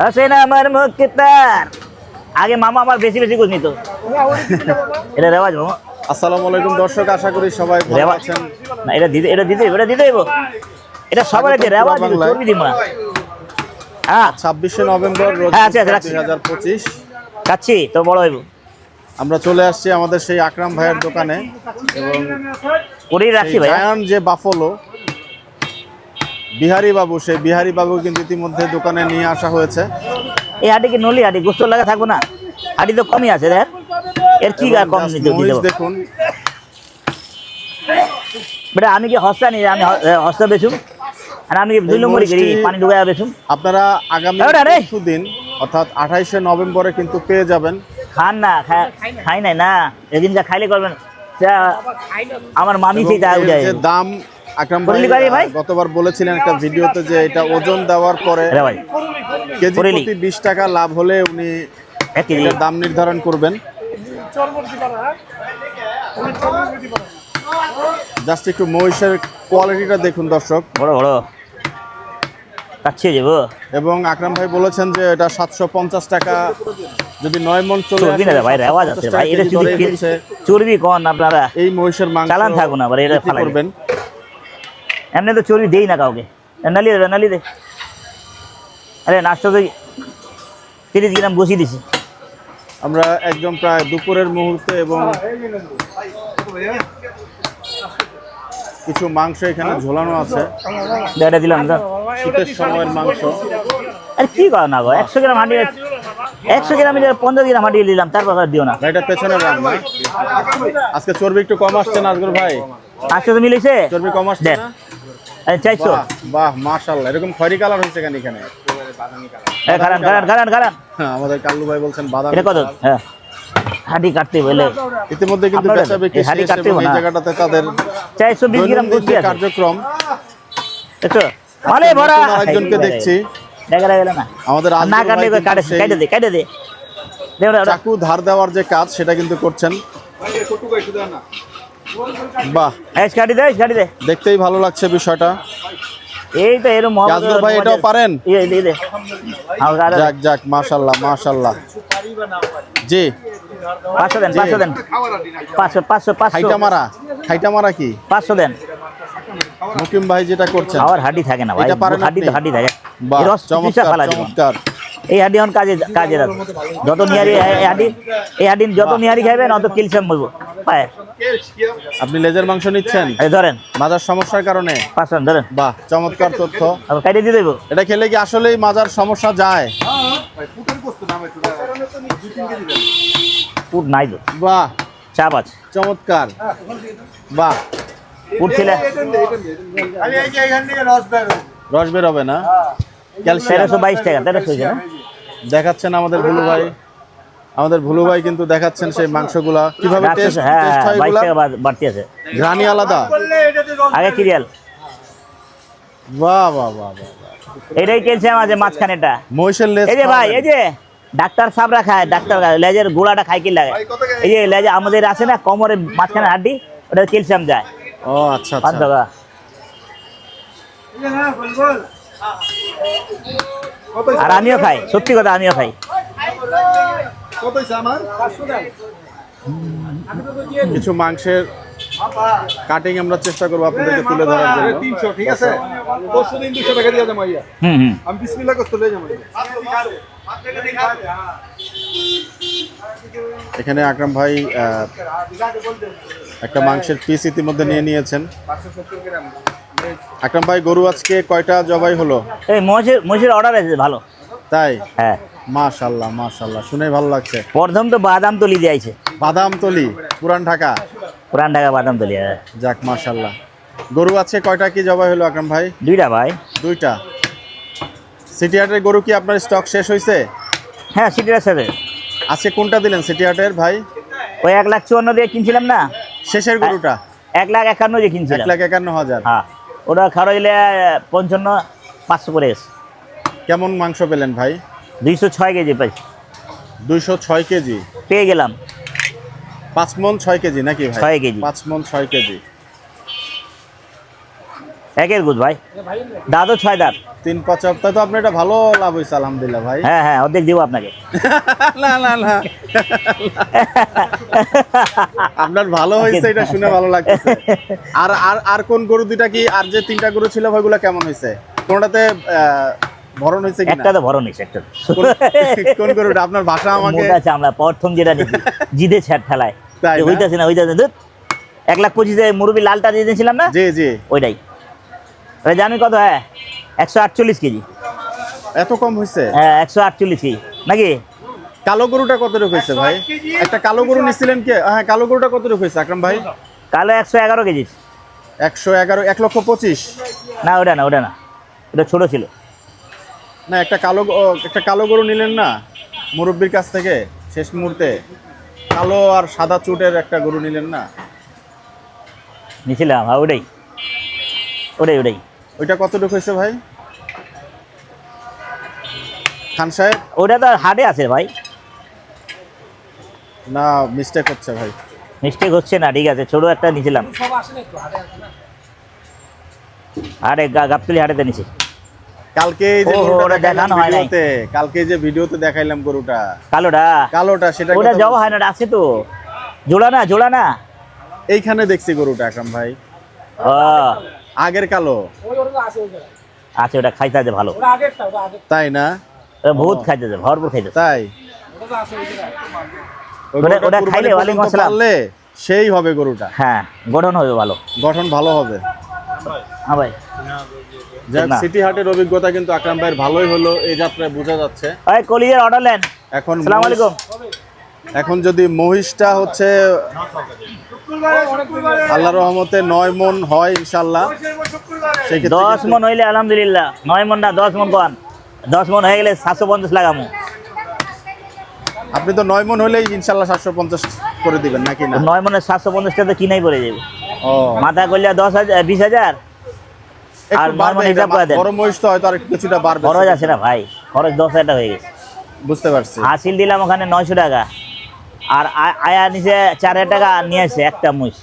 হাসেন আমার মুক্তার আগে মামা আমার বেশি বেশি করে নিত। এটা রেওয়াজ মামা। আসসালামু আলাইকুম দর্শক আশা করি সবাই ভালো আছেন। না এটা দিতে এটা দিতে এটা দিতে দেবো এটা সবার আছে রেওয়াজ। চর্বি দিব না হ্যাঁ ছাব্বিশে নভেম্বর রোজ হ্যাঁ। দুই হাজার পঁচিশ। খাচ্ছি তো বড় হইব। আমরা চলে আসছি আমাদের সেই আকরাম ভাইয়ের দোকানে। এবং করেই রাখছি ভাই। যে বাফলো বিহারি বাবু সেই বিহারি বাবু কিন্তু ইতিমধ্যে দোকানে নিয়ে আসা হয়েছে। এই হাঁটি কি নলি হাঁটি গোস্ত লাগা থাকব না? হাঁটি তো কমই আছে দেখ। এর কি কম দেখুন। বেটা আমি কি হস্তা নিই আমি হস্তা বেচুম? আর আমি কি দুই নম্বরই করি পানি ঢুকাই বেচুম? আপনারা আগামী। দিন অর্থাৎ আঠাইশে নভেম্বরে কিন্তু পেয়ে যাবেন। খান না খাই নাই না। এদিন যা খাইলে করবেন আমার মামি সেই দাম আকরাম ভাই গতবার বলেছিলেন একটা ভিডিওতে যে এটা ওজন দেওয়ার পরে কেজি। প্রতি বিশ টাকা লাভ হলে উনি এক দাম নির্ধারণ করবেন। জাস্ট একটু মহিষের কোয়ালিটিটা দেখুন দর্শক। বড় বড়। কাছে যাব। এবং আকরাম ভাই বলেছেন যে এটা সাতশো পঞ্চাশ টাকা। যদি নয় মন চলে চর্বি না ভাই রেওয়াজ 750 আছে ভাই এটা চর্বি কন আপনারা। এই মহিষের মাংস চালান থাকুক আবার এটা ফালাই করবেন। এমনি তো চর্বি দেই না কাউকে। নালি দে নালি দে। আরে নাস্তা তো তিরিশ গ্রাম বসিয়ে দিছি। আমরা একদম প্রায় দুপুরের মুহূর্তে এবং কিছু মাংস এখানে ঝোলানো আছে। দে, এটা দিলাম তো শীতের সময়ের মাংস। আরে কি কর না গো? একশো গ্রাম হাঁটি একশো গ্রাম পনেরো গ্রাম হাঁটিয়ে নিলাম তারপর দিও না। এটা পেছনে রান্না আজকে চর্বি একটু কম আসছে না আজগর ভাই। আজকে তো মিলেছে? চর্বি কম আসছে না? চাইছো বাহ মাশাআল্লাহ। এরকম খয়রি কালার হয়েছে কেন এখানে? গারান গারান গারান গারান আমাদের কাল্লু ভাই বলছেন বাদাম এটা কত? হ্যাঁ। হাঁটি কাটতে বলে ইতিমধ্যে কিন্তু আপনারা বেচা বিক্রি এই কাটতে না। জায়গাটাতে তাদের চারশো বিশ গ্রাম দৈনন্দিন বসি যে আছে। কার্যক্রম দেখছ মানে ভরা আরেকজনকে দেখছি। দেখা গেল না। আমাদের না কাটলে কাটে? কেটে দে কেটে দে। চাকু ধার দেওয়ার যে কাজ সেটা কিন্তু করছেন। বাহ। দে দেখতেই ভালো লাগছে বিষয়টা। এই তো এরকম ভাই এটাও পারেন? যাক যাক জি। পাঁচশো দেন পাঁচশো দেন। পাঁচশো পাঁচশো পাঁচশো। খাইটা মারা খাইটা মারা কি? পাঁচশো দেন। মুকিম ভাই যেটা করছেন। আমার হাড্ডি থাকে না ভাই। তো আপনি? থাকে। এই চমৎকার চমৎকার। এই হাড্ডি এখন কাজে কাজে যত নিয়ারি হাড্ডি এই যত নিয়ারি খাইবেন অত ক্যালসিয়াম বলব পায় আপনি লেজের মাংস নিচ্ছেন? এই ধরেন। মাজার সমস্যার কারণে? পাঁচশো দেন, ধরেন। বাহ চমৎকার তথ্য। কাটিয়ে দিয়ে দেবো। এটা খেলে কি আসলেই মাজার সমস্যা যায়? পুট নাই তো। বাহ চাপ আছে। চমৎকার। বাহ। পুট ছিল রস বের হবে না? তেরোশো বাইশ টাকা তেরোশো দেখাচ্ছেন আমাদের ভুলু ভাই। আমাদের ভুলু ভাই কিন্তু দেখাচ্ছেন সেই মাংসগুলা। কীভাবে টেস্ট হ্যাঁ এগুলা? বাড়তি আছে। ঘ্রাণী আলাদা? আগে কিরিয়াল বাহ বাহ বাহ। এটাই ক্যালসিয়াম আছে মাঝখানেটা মহিষের লেজ এই যে ভাই এই যে ডাক্তার সাহেবরা খায় ডাক্তার খায়, লেজের গোড়াটা খাই কি লাগে এই যে লেজে আমাদের আছে না কোমরের মাঝখানে হাড্ডি ওটা ক্যালসিয়াম যায়। ও আচ্ছা আচ্ছা। টাকা আর আমিও খাই সত্যি কথা আমিও খাই। কিছু মাংসের কাটিং আমরা চেষ্টা করব আপনাদেরকে তুলে ধরার জন্য। তিনশো ঠিক আছে? পরশু দিন দুশো টাকা দিয়ে যাব ইয়া হুম হুম। আমি বিসমিল্লা করতে লয়ে যাব। এখানে আকরাম ভাই একটা মাংসের পিস ইতিমধ্যে নিয়ে নিয়েছেন। আকরাম ভাই গরু আজকে কয়টা জবাই হলো? এই মহিষের মহিষের অর্ডার আছে ভালো। তাই? হ্যাঁ। মাশাল্লাহ মাশাল্লাহ শুনে ভালো লাগছে। প্রথম তো বাদাম তলি দিয়েছে বাদাম তলি পুরান ঢাকা? পুরান ঢাকা বাদাম তলি হ্যাঁ। যাক মাশাল্লাহ গরু আজকে কয়টা? কি জবাই হলো আকরাম ভাই? দুইটা ভাই। দুইটা। সিটি হাটের গরু কি আপনার স্টক শেষ হয়েছে হ্যাঁ সিটির সাথে আজকে কোনটা দিলেন সিটি হাটের ভাই? ওই এক লাখ চুয়ান্ন দিয়ে কিনছিলাম না? শেষের গরুটা? এক লাখ একান্ন দিয়ে এক কিনছিলাম লাখ একান্ন হাজার। হ্যাঁ। ওটা খারইলে পঞ্চান্ন পাঁচশো করে এসে কেমন মাংস পেলেন ভাই? দুইশো ছয় কেজি পাইছি দুইশো ছয় কেজি। পেয়ে গেলাম। পাঁচ মন ছয় কেজি নাকি ভাই? ছয় কেজি। পাঁচ মন ছয় কেজি। একের গুজ ভাই। দাঁতও ছয় দাঁত। তিন পাঁচ সপ্তাহ তো আপনার এটা ভালো লাভ হয়েছে আলহামদুলিল্লাহ ভাই। হ্যাঁ হ্যাঁ অর্ধেক দিব আপনাকে। না না না। আপনার ভালো হয়েছে এটা শুনে ভালো লাগতেছে। আর আর আর কোন গরু দুইটা কি আর যে তিনটা গরু ছিল ওইগুলো কেমন হয়েছে কোনটাতে ভরণ হয়েছে একটা তো ভরণ নিচ্ছে একটা কোন- গরুটা? আপনার ভাষা আমাকে মোটা চামড়া প্রথম যেটা জিদে ছাড় ঠেলায় হইতাছে না? হইতাছে না, ধুৎ। এক লাখ পঁচিশে মুরবি লালটা দিয়ে দিয়েছিলাম না? জি জি। ওইটাই। জানি কত হ্যাঁ একশো আটচল্লিশ কেজি। এত কম হয়েছে? হ্যাঁ একশো আটচল্লিশ কেজি। নাকি? কালো গরুটা কত রূপ হয়েছে ভাই? একটা কালো গরু নিছিলেন কে? হ্যাঁ কালো গরুটা কত রূপ হয়েছে আকরাম ভাই? কালো একশো এগারো কেজি। একশো এগারো এক লক্ষ পঁচিশ। না ওটা না ওটা না। ওটা ছোটো ছিল। না একটা কালো একটা কালো গরু নিলেন না মুরব্বীর কাছ থেকে শেষ মুহূর্তে। কালো আর সাদা চুটের একটা গরু নিলেন না। নিয়েছিলাম হ্যাঁ ওটাই। ওটাই ওটাই। ওইটা কতটুকু হয়েছে ভাই? খান সাহেব? ওটা তো হাটে আছে ভাই। না মিস্টেক হচ্ছে ভাই। মিস্টেক হচ্ছে না ঠিক আছে ছোট একটা নিয়েছিলাম হাটে গা- গাবতলি হাটেতে নিছি। কালকে যে গরুটা দেখানো হয় নাই। কালকে যে ভিডিওতে দেখাইলাম গরুটা। কালোটা? কালোটা সেটা ওটা কথা হয় না আছে তো। জোড়া না জোড়া না। এইখানে দেখছি গরুটা আকরাম ভাই। আগের কালো। আছে ওটা খাইতে আছে ভালো। তাই না? বহুত খাইতে আছে ভরপুর খাইতে তাই? ওটা- খাইলে আসসালাম। পারলে সেই হবে গরুটা। হ্যাঁ গঠন হবে ভালো। গঠন ভালো হবে। হ্যাঁ ভাই। সিটি হাটের অভিজ্ঞতা কিন্তু আকরাম ভাইয়ের ভালোই হলো এই যাত্রায় বোঝা যাচ্ছে। ওই কলিজের অর্ডার নেন। এখন সালাম আলাইকুম। এখন যদি মহিষটা হচ্ছে আল্লাহ রহমতে নয় মন হয় ইনশাল্লাহ দশ মন হইলে আলহামদুলিল্লাহ। নয় মন না দশ মন কন দশ মন হয়ে গেলে সাতশো পঞ্চাশ লাগামু। আপনি তো নয় মন হলেই ইনশাল্লাহ সাতশো পঞ্চাশ করে দিবেন নাকি না? নয় মনের সাতশো পঞ্চাশটা তো কিনাই পড়ে যাবে। ও। মাথা করলে দশ হাজার বিশ হাজার? আর বাড়বে হিসাব করে দেন। বড় মহিষ তো হয়তো আর কিছুটা বাড়বে। খরচ আছে না ভাই খরচ দশ হাজার টাকা হয়ে গেছে। বুঝতে পারছি। হাসিল দিলাম ওখানে নয়শো টাকা। আর আয়া নিচে চার হাজার টাকা নিয়ে আসছে একটা মুষ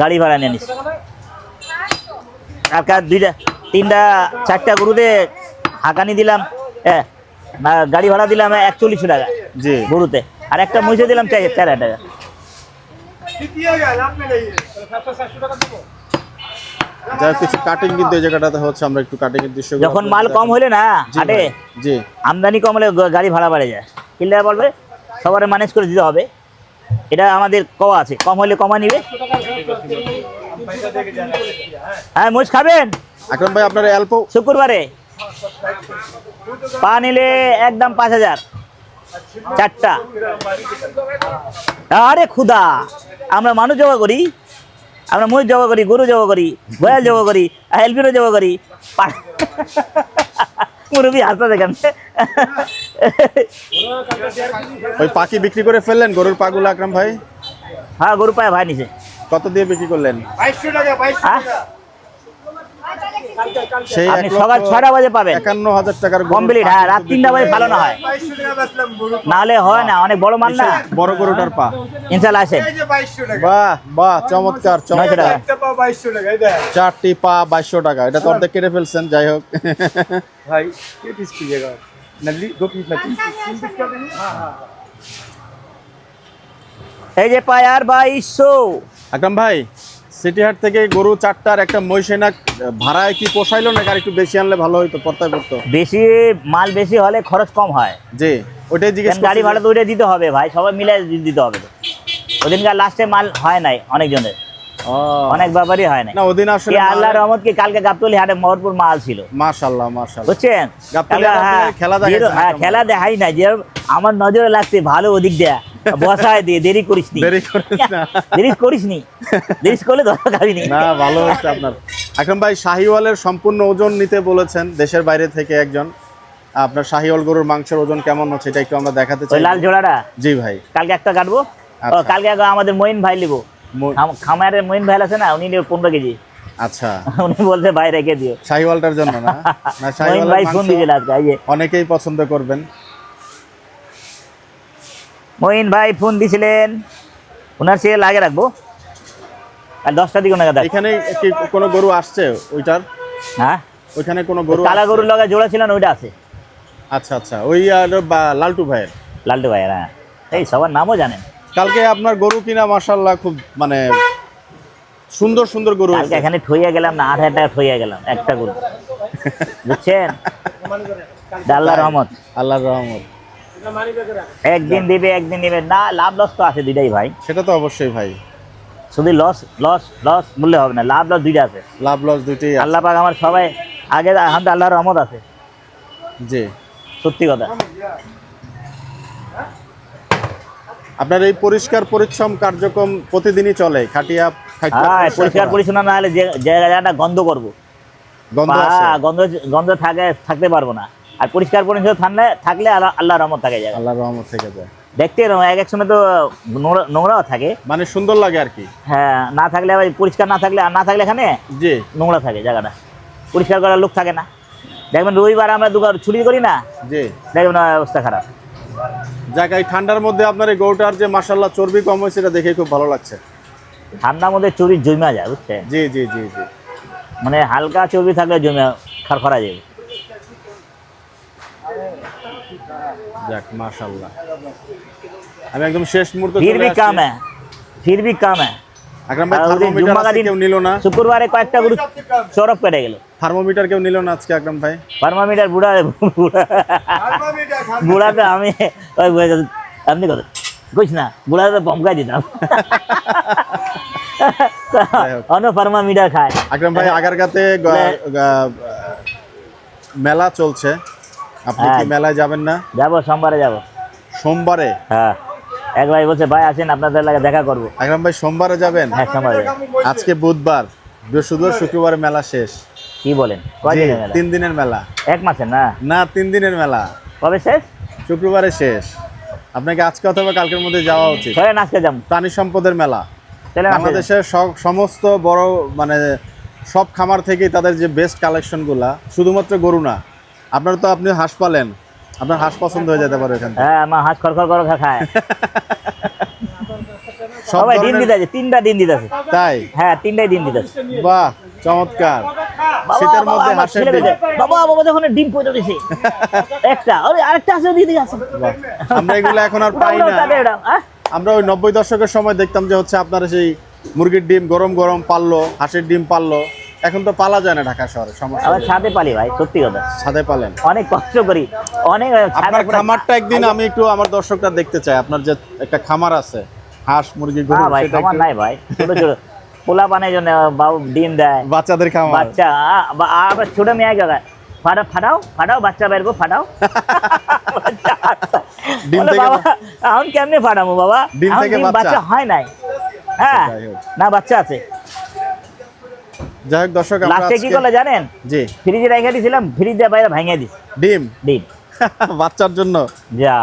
গাড়ি ভাড়া নিয়ে নিচ্ছে আর কার দুইটা তিনটা চারটা গরুতে হাঁকানি দিলাম হ্যাঁ গাড়ি ভাড়া দিলাম একচল্লিশশো টাকা জি। গরুতে। আর একটা মহিষে দিলাম চার হাজার টাকা। যাই কিছু কাটিং কিন্তু এই জায়গাটাতে হচ্ছে আমরা একটু কাটিং এর দৃশ্য যখন মাল কম হলে না হাটে জি। আমদানি কম হলে গাড়ি ভাড়া বাড়ে যায়। কিনলে বলবে সবার ম্যানেজ করে দিতে হবে। এটা আমাদের কওয়া আছে কম হলে কমা নিবে। হ্যাঁ মুষ খাবেন? আকরাম ভাই আপনার অল্প শুক্রবারে। পা নিলে একদম পাঁচ হাজার। চারটা। আরে খুদা আমরা মানুষ জবা করি। আমরা মহিষ জবা করি গরু জবা করি বয়াল জবা করি হেলপিরও জবা করি। মুরবি হাসা দেখেন ওই পাখি বিক্রি করে ফেললেন গরুর পাগুলো আকরাম ভাই? হ্যাঁ গরু পায়ে ভাই নিছে। কত দিয়ে বিক্রি করলেন? হ্যাঁ? সেই আপনি সকাল ছয়টা বাজে পাবেন। একান্ন হাজার টাকার কমপ্লিট হ্যাঁ রাত তিনটা বাজে ভালো হয়। নাহলে হয় না অনেক বড় মাল না। বড় গরুটার পা। ইনশাল্লাহ আসেন। বাহ বাহ চমৎকার চমৎকার। চারটি পা বাইশশো টাকা এটা তো অর্ধেক কেটে ফেলছেন যাই হোক। ভাই কে পিস কি আচ্ছা, আচ্ছা, আচ্ছা। এই যে পায়ার বাইশশো। একদম ভাই সিটি হাট থেকে গরু চারটার একটা মহিষেনা ভাড়ায় কি পোষাইলো না আর একটু বেশি আনলে ভালো হইতো পর্তায় পড়তো? বেশি মাল বেশি হলে খরচ কম হয়। জি ওইটাই জিজ্ঞেস গাড়ি ভাড়া তো ওইটাই দিতে হবে ভাই সবাই মিলে দিতে হবে ওদিনকার লাস্টে মাল হয় নাই অনেকজনের। অনেক ব্যাপারই হয় না ওদিন আসলে কি আল্লাহ রহমত কি কালকে গাবতলি হাটে মহরপুর মাল ছিল? মাশাল্লাহ মাশাল্লাহ বুঝছেন? গাবতলী হ্যাঁ, খেলা যেরকম- হ্যাঁ খেলা দেখাই না যে আমার নজরে লাগছে ভালো ওদিক দেয়া। বসায় দিয়ে দেরি করিস নি। দেরি করিস না। দেরি করিস নি। দেরি করলে ধরা খাবি নি না ভালো হচ্ছে আপনার। আকরাম ভাই শাহিওয়ালের সম্পূর্ণ ওজন নিতে বলেছেন দেশের বাইরে থেকে একজন। আপনার শাহিওয়াল গরুর মাংসের ওজন কেমন হচ্ছে এটা একটু আমরা দেখাতে ওই চাই। লাল জোড়াটা জি ভাই। কালকে একটা কাটবো? আচ্ছা। কালকে আমাদের মইন ভাই খাম- খামারের মইন ভাই আছে না উনি নেবে পনেরো কেজি। আচ্ছা। উনি বলছে ভাই রেখে দিও? শাহিওয়ালটার জন্য না? না ভাই ফোন দিয়েছিল আজকে এই অনেকেই পছন্দ করবেন। মইন ভাই ফোন দিছিলেন। ওনার সে লাগে রাখব। আর দশটার দিকে নাগাদ এখানে কি কোনো গরু আসছে ওইটার? হ্যাঁ? ওইখানে কোনো গরু কালা গরুর লগা জোড়া ছিল না ওইটা আছে। আচ্ছা আচ্ছা। ওই লালটু ভাইয়ের? লালটু ভাইয়ের হ্যাঁ। এই সবার নামও জানেন। কালকে আপনার গরু কিনা মাশাল্লাহ খুব মানে সুন্দর সুন্দর গরু কালকে এখানে ঠইয়া গেলাম না আট হাজার টাকা ঠইয়া গেলাম একটা গরু। বুঝছেন? আল্লাহ রহমত। আল্লাহর রহমত। একদিন দিবে একদিন দিবে না লাভ লস তো আছে দুইটাই ভাই। সেটা তো অবশ্যই ভাই। শুধু লস লস লস বললে হবে না লাভ লস দুইটা আছে। লাভ লস দুইটাই আছে। আল্লাহ পাক আমার সবাই আগে এখন আল্লাহর রহমত আছে। জি। সত্যি কথা। আপনার এই পরিষ্কার পরিচ্ছন্ন কার্যক্রম প্রতিদিনই চলে খাটিয়া হ্যাঁ পরিষ্কার পরিচ্ছন্ন না হলে যে জায়গাটা গন্ধ করব। গন্ধ গন্ধ গন্ধ থাকে থাকতে পারব না। আর পরিষ্কার পরিচ্ছন্ন থাকলে থাকলে আল্লাহ আল্লাহর রহমত থাকে জায়গা আল্লাহর রহমত থেকে যায়। দেখতে এক এক সময় তো নোংরা নোংরাও থাকে। মানে সুন্দর লাগে আর কি। হ্যাঁ না থাকলে আবার পরিষ্কার না থাকলে আর না থাকলে এখানে জি। নোংরা থাকে জায়গাটা। পরিষ্কার করার লোক থাকে না। দেখবেন রবিবার আমরা দুবার ছুটি করি না। জি। দেখবেন অবস্থা খারাপ। জায়গায় ঠান্ডার মধ্যে আপনার এই গরুটার যে মাসাল্লাহ চর্বি কম হয়েছে এটা দেখে খুব ভালো লাগছে। ঠান্ডার মধ্যে চর্বি জমা যায় বুঝছেন? জি জি জি জি। মানে হালকা চর্বি থাকলে জমে খারফারা যাবে যাক মাশাল্লাহ আমি একদম শেষ মুহূর্তে ফিরবি কাম হ্যাঁ ফিরবি কাম। হ্যাঁ আকরাম ভাই থার্মোমিটার কেউ নিল না? শুক্রবারে কয়েকটা গ্রুপ চরপ কেটে গেল। থার্মোমিটার কেউ নিল না আজকে আকরাম ভাই? থার্মোমিটার বুড়া বুড়া। বুড়াতে আমি আপনি কত? কইস না বুড়াতে বমকাই দিতাম। হোক। অন্য থার্মোমিটার খায়। আকরাম ভাই আগারগাতে মেলা চলছে। আপনি কি হ্যাঁ। মেলায় যাবেন না? যাব সোমবারে যাব। সোমবারে? হ্যাঁ। এক ভাই বলছে ভাই আসেন আপনাদের লাগে দেখা করব। আকরাম ভাই সোমবারে যাবেন? হ্যাঁ সোমবারে। আজকে বুধবার বৃহস্পতিবার শুক্রবার মেলা শেষ। কি বলেন? কয়দিনের মেলা? তিন দিনের মেলা। এক মাসের না? না তিন দিনের মেলা। কবে শেষ? শুক্রবারে শেষ। আপনাকে আজকে অথবা কালকের মধ্যে যাওয়া উচিত। আজকে যাব প্রাণী সম্পদের মেলা। বাংলাদেশের সব- সমস্ত বড় মানে সব খামার থেকেই তাদের যে বেস্ট কালেকশনগুলা শুধুমাত্র গরু না আপনার তো আপনি হাঁস পালেন। আপনার হাঁস পছন্দ হয়ে যেতে পারে এখান থেকে। হ্যাঁ আমার হাঁস খড়খড় করে খায়। সবাই ডিম দিতেছে তিনটা ডিম দিতেছে তাই? হ্যাঁ তিনটাই ডিম দিতেছে বাহ চমৎকার। শীতের মধ্যে আমার হাঁসের ডিম বাবা বাবা দেখুন ডিম পড়ে দিছে। একটা আরে আরেকটা আছে দিদি আছে। আমরা এগুলো এখন আর পাই না হ্যাঁ? আমরা ওই নব্বই দশকের সময় দেখতাম যে হচ্ছে আপনারা সেই মুরগির ডিম গরম গরম পাললো হাঁসের ডিম পাললো। এখন তো পালা যায় না ঢাকা শহরে সমস্যা নেই। ছাদে পালি ভাই সত্যি কথা। ছাদে পালেন। অনেক কষ্ট করি। অনেক আপনার খামারটা একদিন আমি একটু আমার দর্শকরা দেখতে চাই। আপনার যে একটা খামার আছে হাঁস মুরগি গরু হ্যাঁ ভাই খামার নাই ভাই। ছোট ছোট। পোলা পানের জন্য বাবু ডিম দেয়। বাচ্চাদের খামার বাচ্চা আবার ছোট মেয়ে গেলে ফাটা ফাটাও ফাটাও বাচ্চা বের করো ফাটাও। ডিম থেকে এখন কেমনে বাবা? ডিম থেকে বাচ্চা? হয় নাই। হ্যাঁ না বাচ্চা আছে। যাই হোক দর্শক আমরা লাস্টে কি করলে জানেন? জি। ফ্রিজে রেখে দিয়েছিলাম ফ্রিজ বাইরে ভেঙে দিস ডিম? ডিম। বাচ্চার জন্য। যা।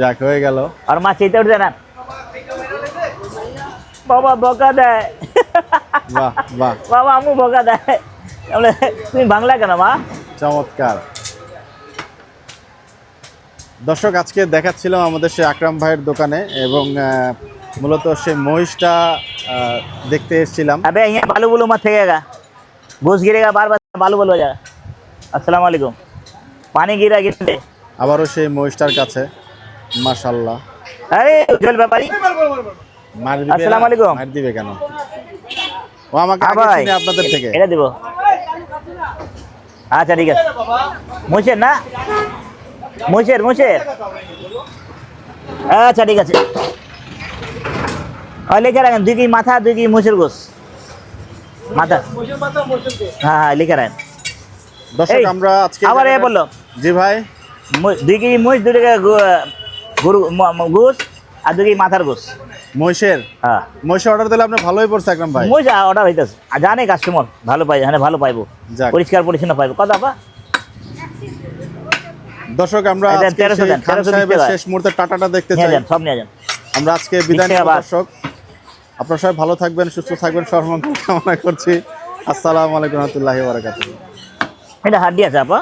যাক হয়ে গেল। আর মা চেতে উঠছে না বাবা বকা দেয়। বাবা আমু বকা দেয়। তুমি বাংলা কেন মা? চমৎকার। দর্শক আজকে দেখাচ্ছিলাম আমাদের সে আকরাম ভাইয়ের দোকানে এবং মূলত সে মহিষটা দেখতে এসেছিলাম। আবে ইয়া বালু মা থেকে গা। বুঝ গিরে গা বারবার বালু বলো যা। আসসালামু আলাইকুম। পানি গিরা গেছে আবারও সেই মহিষটার কাছে। মাশাল্লাহ আরে উজ্জ্বল ব্যাপারী। আসসালামু আলাইকুম। মার দিবে কেন? ও আমাকে আগে আপনাদের থেকে। এটা দিব। আচ্ছা ঠিক আছে। মুছের না? মুছের মুছের আচ্ছা ঠিক আছে। লিখে রাখেন দুই কি মাথা দুই কি মুছের গোস? মাথা। হ্যাঁ হ্যাঁ লিখে রাখেন। দর্শক আমরা আজকে আবার এ বলল। জি ভাই। দুই কেজি মুছ দুই টাকা গরু গোস আর দুই কেজি মাথার গোস? মহিষের? হ্যাঁ। মহিষে অর্ডার দিলে আপনি ভালোই পড়ছে একদম ভাই। মুছ অর্ডার হইতেছে। জানে কাস্টমার ভালো পাই হ্যাঁ ভালো পাইবো। পরিষ্কার পরিচ্ছন্ন পাইবো। কথা আপা দর্শক আমরা এই দেন, আজকে 1300 সেই দেন, খান 1300 সাহেবের দিতে হয়। শেষ মুহূর্তে টাটাটা দেখতে চাই। সব নিয়ে যান। আমরা আজকে বিদায় বাদ। দর্শক। আপনারা সবাই ভালো থাকবেন সুস্থ থাকবেন সর্বমঙ্গল কামনা করছি। আসসালামু আলাইকুম রহমতুল্লাহি বারাকাতুহু। এটা হাড্ডি আছে আপা?